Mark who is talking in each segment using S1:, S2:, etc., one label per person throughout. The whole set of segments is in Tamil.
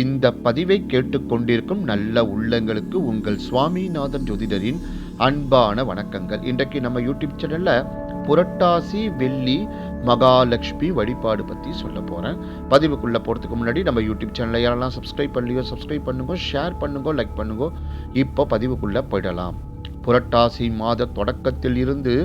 S1: இந்த பதிவை கேட்டுக்கொண்டிருக்கும் நல்ல உள்ளங்களுக்கு உங்கள் சுவாமிநாதன் ஜோதிடரின் அன்பான வணக்கங்கள். இன்றைக்கு நம்ம யூடியூப் சேனல்ல புரட்டாசி வெள்ளி மகாலட்சுமி வழிபாடு பற்றி சொல்ல போகிறேன் பதிவுக்குள்ளே போகிறதுக்கு முன்னாடி நம்ம யூடியூப் சேனலை யாரெல்லாம் சப்ஸ்கிரைப் பண்ணலையோ சப்ஸ்கிரைப் பண்ணுங்க ஷேர் பண்ணுங்க லைக் பண்ணுங்க இப்போ பதிவுக்குள்ளே போயிடலாம். புரட்டாசி மாத தொடக்கத்தில் இருந்து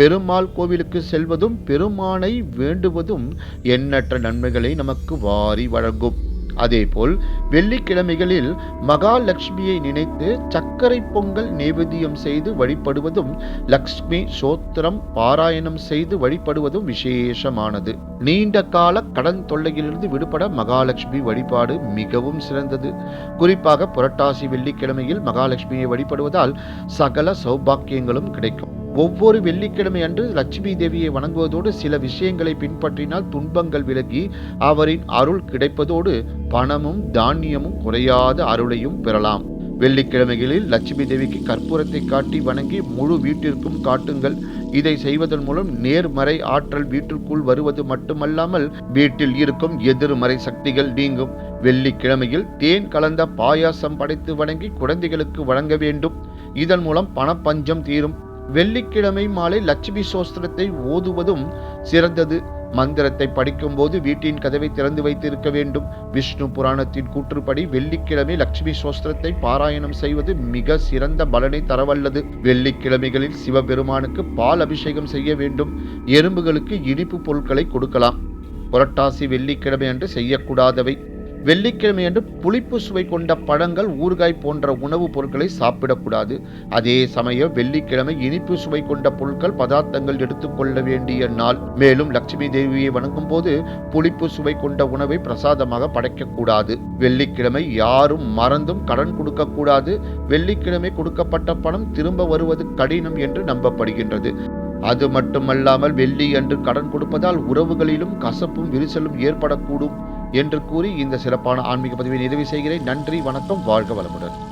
S1: பெருமாள் கோவிலுக்கு செல்வதும் பெருமானை வேண்டுவதும் எண்ணற்ற நன்மைகளை நமக்கு வாரி வழங்கும். அதேபோல் வெள்ளிக்கிழமைகளில் மகாலட்சுமியை நினைத்து சர்க்கரை பொங்கல் நேவேத்தியம் செய்து வழிபடுவதும் லக்ஷ்மி சோத்திரம் பாராயணம் செய்து வழிபடுவதும் விசேஷமானது. நீண்ட கால கடன் தொல்லையிலிருந்து விடுபட மகாலட்சுமி வழிபாடு மிகவும் சிறந்தது. குறிப்பாக புரட்டாசி வெள்ளிக்கிழமையில் மகாலட்சுமியை வழிபடுவதால் சகல சௌபாக்கியங்களும் கிடைக்கும். ஒவ்வொரு வெள்ளிக்கிழமை அன்று லட்சுமி தேவியை வணங்குவதோடு சில விஷயங்களை பின்பற்றினால் துன்பங்கள் விலகி அவரின் அருள் கிடைப்பதோடு பணமும் தானியமும் குறையாத அருளையும் பெறலாம். வெள்ளிக்கிழமைகளில் லட்சுமி தேவிக்கு கற்பூரத்தை காட்டி வணங்கி முழு வீட்டிற்கும் காட்டுங்கள். இதை செய்வதன் மூலம் நேர்மறை ஆற்றல் வீட்டிற்குள் வருவது மட்டுமல்லாமல் வீட்டில் இருக்கும் எதிர்மறை சக்திகள் நீங்கும். வெள்ளிக்கிழமையில் தேன் கலந்த பாயாசம் படைத்து வணங்கி குழந்தைகளுக்கு வழங்க வேண்டும். இதன் மூலம் பணப்பஞ்சம் தீரும். வெள்ளிக்கிழமை மாலை லட்சுமி சோஸ்திரத்தை ஓதுவதும் சிறந்தது. மந்திரத்தை படிக்கும்போது வீட்டின் கதவை திறந்து வைத்திருக்க வேண்டும். விஷ்ணு புராணத்தின் கூற்றுப்படி வெள்ளிக்கிழமை லட்சுமி சோஸ்திரத்தை பாராயணம் செய்வது மிக சிறந்த பலனை தரவல்லது. வெள்ளிக்கிழமைகளில் சிவபெருமானுக்கு பால் அபிஷேகம் செய்ய வேண்டும். எறும்புகளுக்கு இனிப்பு பொருட்களை கொடுக்கலாம். புரட்டாசி வெள்ளிக்கிழமை அன்று செய்யக்கூடாதவை. வெள்ளிக்கிழமை அன்று புளிப்பு சுவை கொண்ட பழங்கள் ஊறுகாய் போன்ற உணவுப் பொருட்களை சாப்பிடக்கூடாது. அதே சமயம் வெள்ளிக்கிழமை இனிப்பு சுவை கொண்ட பொருட்கள் பதார்த்தங்கள் எடுத்துக்கொள்ள வேண்டிய நாள். மேலும் லட்சுமி தேவியை வணங்கும் போது புளிப்பு சுவை கொண்ட உணவை பிரசாதமாக படைக்கக்கூடாது. வெள்ளிக்கிழமை யாரும் மறந்தும் கடன் கொடுக்கக்கூடாது. வெள்ளிக்கிழமை கொடுக்கப்பட்ட பணம் திரும்ப வருவது கடினம் என்று நம்பப்படுகின்றது. அது மட்டுமல்லாமல் வெள்ளி அன்று கடன் கொடுப்பதால் உறவுகளிலும் கசப்பும் விரிசலும் ஏற்படக்கூடும். என்று கூறி இந்த சிறப்பான ஆன்மீக பதிவை நிறைவு செய்கிறேன். நன்றி வணக்கம் வாழ்க வளமுடன்.